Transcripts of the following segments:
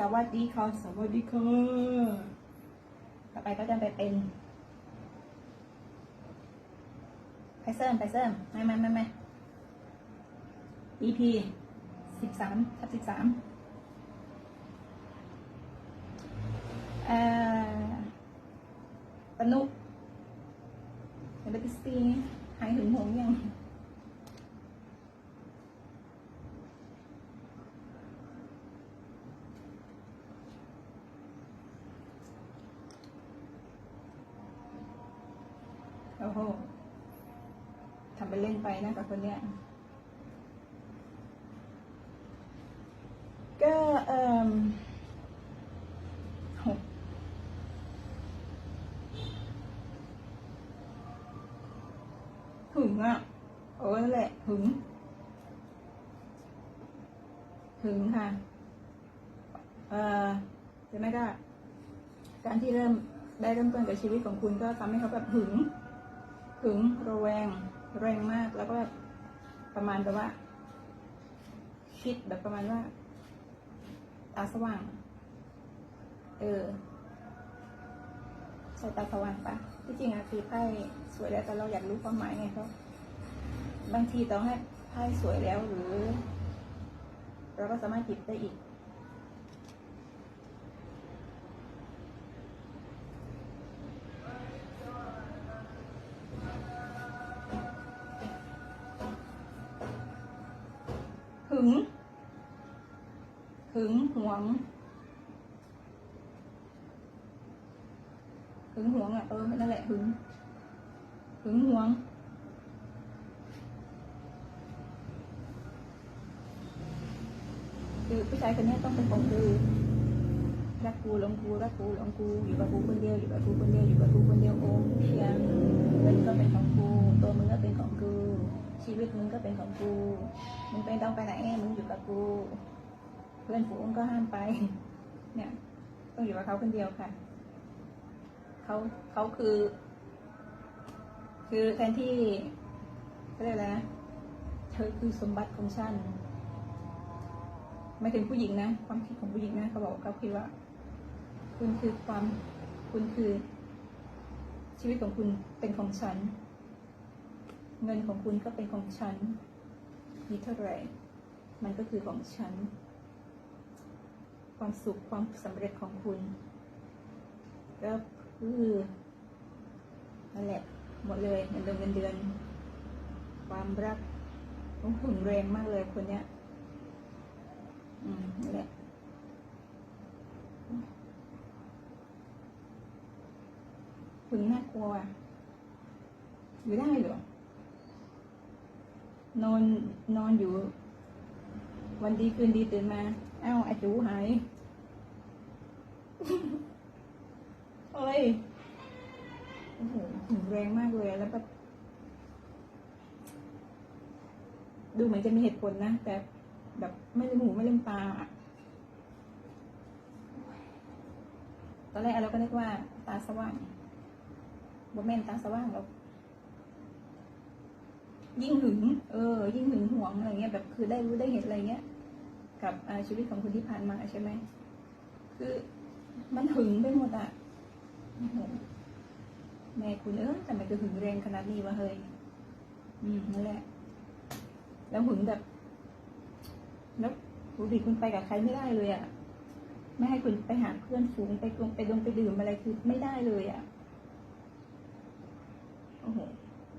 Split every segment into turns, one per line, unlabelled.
สวัสดีค่ะสวัสดีค่ะต่อไปก็จะไปเป็นไปเสริมไปเสริมไม่ไม่ไม่ไม่ EP สิบสามทับสิบสามอ่อปนุเดี๋ยวไปติสตีหายหึงหงยัง โอ้โหทำไปเล่นไปนะกับคนเนี้ยก็เอ่มหกหึงอะโอ้แหละหึงหึงค่ะ เอ่อจะไม่ได้ การที่เริ่มได้เริ่มต้นกับชีวิตของคุณก็ทำให้เขาแบบหึง หึงระแวงแรงมากแล้วก็ประมาณแบบว่า คิดแบบประมาณว่า ตาสว่าง เออใช่ตาสว่างปะที่จริงอะคือไพ่สวยแล้วแต่เราอยากรู้ความหมายไงเพราะบางทีต้องให้ไพ่สวยแล้วหรือ เราก็สามารถหยิบได้อีก หึง หึงหวง หึงหวงอะเออนั่นแหละหึง หึงหวง คือผู้ชายคนนี้ต้องเป็นของคือรักกูหลงกูรักกูหลงกูอยู่กับกูคนเดียวอยู่กับกูคนเดียวอยู่กับกูคนเดียวโอ้เพียงเงินก็เป็นของกูตัวมึงก็เป็นของกู ชีวิตมึงก็เป็นของกู มึงไปต้องไปไหนมึงอยู่กับกู เพื่อนฝูงก็ห้ามไป เนี่ย ต้องอยู่กับเขาคนเดียวค่ะ เขาเขาคือ คือแทนที่เขาเรียกอะไรนะ เธอคือสมบัติของฉันไม่ถึงผู้หญิงนะ ความคิดของผู้หญิงนะเขาบอกเขาคิดว่า คุณคือความ คุณคือ ชีวิตของคุณเป็นของฉัน เงินของคุณก็เป็นของฉัน มีเท่าไหร่ มันก็คือของฉัน ความสุขความสำเร็จของคุณ ก็คือนั่นแหละหมดเลยเงินเดือนเงินเดือน ความรักต้องหุ่นแรงมากเลยคนเนี้ย อืมนั่นแหละถึงน่ากลัวอะอยู่ได้หรอ นอนนอนอยู่ วันดีคืนดีตื่นมา เอ้าไอจูหายเอ้ยโอ้โหแรงมากเลยแล้วแบบดูเหมือนจะมีเหตุผลนะ แต่แบบไม่ลืมหูไม่ลืมตาอะตอนแรกเราก็นึกว่าตาสว่างบ่แม่นตาสว่างหรอก ยิ่งหึง เออ ยิ่งหึงหวงอะไรเงี้ยแบบคือได้รู้ได้เห็นอะไรเงี้ย กับชีวิตของคุณที่ผ่านมาใช่ไหมคือมันหึงไปหมดอะโอ้โหแม่คุณเออแต่มันจะหึงแรงขนาดนี้วะเฮ้ยอืมนั่นแหละ แล้วหึงแบบแล้วปกติคุณไปกับใครไม่ได้เลยอะไม่ให้คุณไปหาเพื่อนฝูงไปกงไปดงไปดื่มอะไรคือไม่ได้เลยอะโอ้โห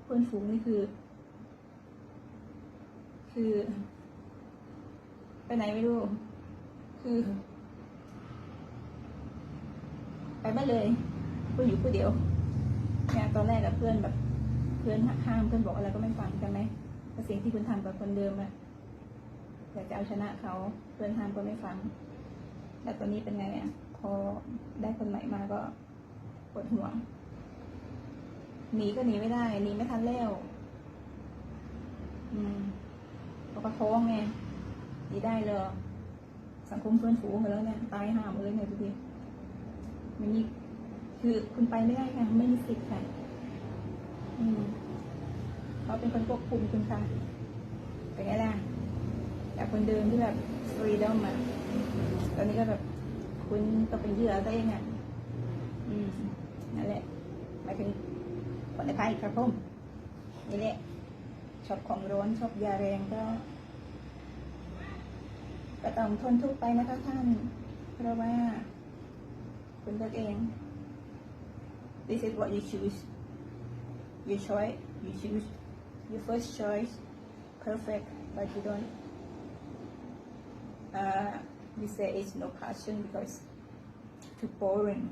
เพื่อนฝูงนี่คือ คือ ไปไหนไม่รู้ คือ ไปไม่เลยเพื่อนอยู่ผู้เดียวเนี่ยตอนแรกกับเพื่อนแบบ เพื่อนห้ามเพื่อนบอกอะไรก็ไม่ฟังกันไหมแต่สิ่งที่คุณทำกับคนเดิมอะอยากจะเอาชนะเขาเพื่อนห้ามก็ไม่ฟังแต่ตอนนี้เป็นไงอะพอได้คนใหม่มาก็ปวดหัวหนีก็หนีไม่ได้หนีไม่ทันแล้ว อืม เพระเขาท้องไงหนีได้เลยสังคมเพื่อนฝูงไปแล้วเนี่ยตายห่ามเลยเนี่ยดูดิไม่มีคือคุณไปไม่ได้ค่ะไม่มีสิทธิ์ค่ะอืมเขาเป็นคนควบคุมคุณค่ะเป็นไงล่ะจากคนเดิมที่แบบฟรีดอมมาตอนนี้ก็แบบคุณก็เป็นเหยื่อตัวเองอะอืมนั่นแหละหมายถึงคนในไทยครับผมนี่แหละชอบของร้อนชอบยาแรงก็ ก็ต้องทนทุกข์ไปนะคะท่าน เพราะว่า คุณเลือกเอง this is what you choose your choice you choose your first choice perfect but you don't uh, you say it's no passion because too boring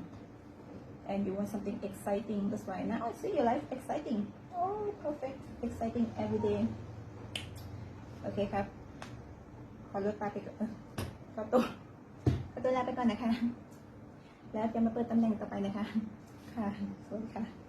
and you want something exciting that's why now I see your life exciting oh perfect exciting every day โอเคครับ ข อลดตาไปก่อนขอตัวขอตัวลาไปก่อนนะคะ แล้วจะมาเปิดตำแหน่งต่อไปนะคะ ค่ะสวัสดีค่ะ